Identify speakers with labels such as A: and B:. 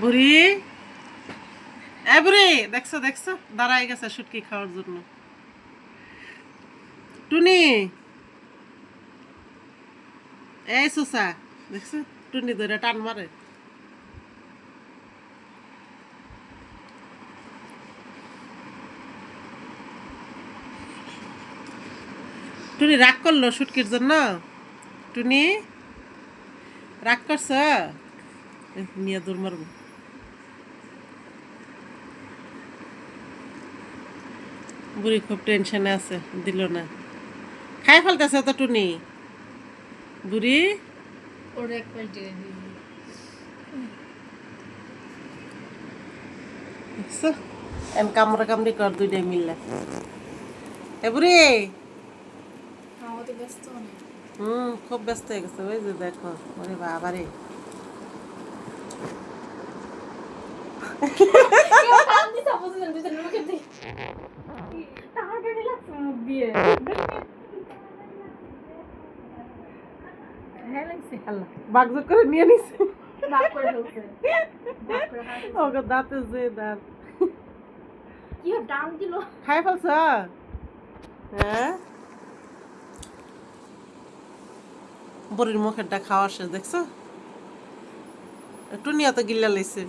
A: বুড়ি। এ বুড়ি, দেখছ দেখছ? দাঁড়াই গেছে শুটকি খাওয়ার জন্য। টুনি। এই সুসা, দেখছ? টুনি ধরে টান মারে। টুনি, রাগ করল শুটকির জন্য? টুনি, রাগ করছ? নিয়ে দৌড় মারবো। বুড়ি খুব টেনশনে আছে দিল না। খাই ফেলতেছে তো টুনি। বুড়ি? দেখছ এম কামড়া কামড়ি কর দুইটাই মিললে। এ বুড়ি? হুম খুব ব্যস্ত হয়ে গেছে ওই যে দেখো ওরে বাবারে বাগজোর করে নিয়ে নিছে।
B: ভাগ করে ফেলছে। ভাগ করে খাওয়া ফেলছে।
A: দাঁতে যে দাঁত।
B: কি ডান দিল?
A: খাই ফেলছ? হ্যাঁ? বুড়ির মুখেরটা খাওয়া শেষ দেখছ? একটু নিয়ে তো গিল্লা লাইছে।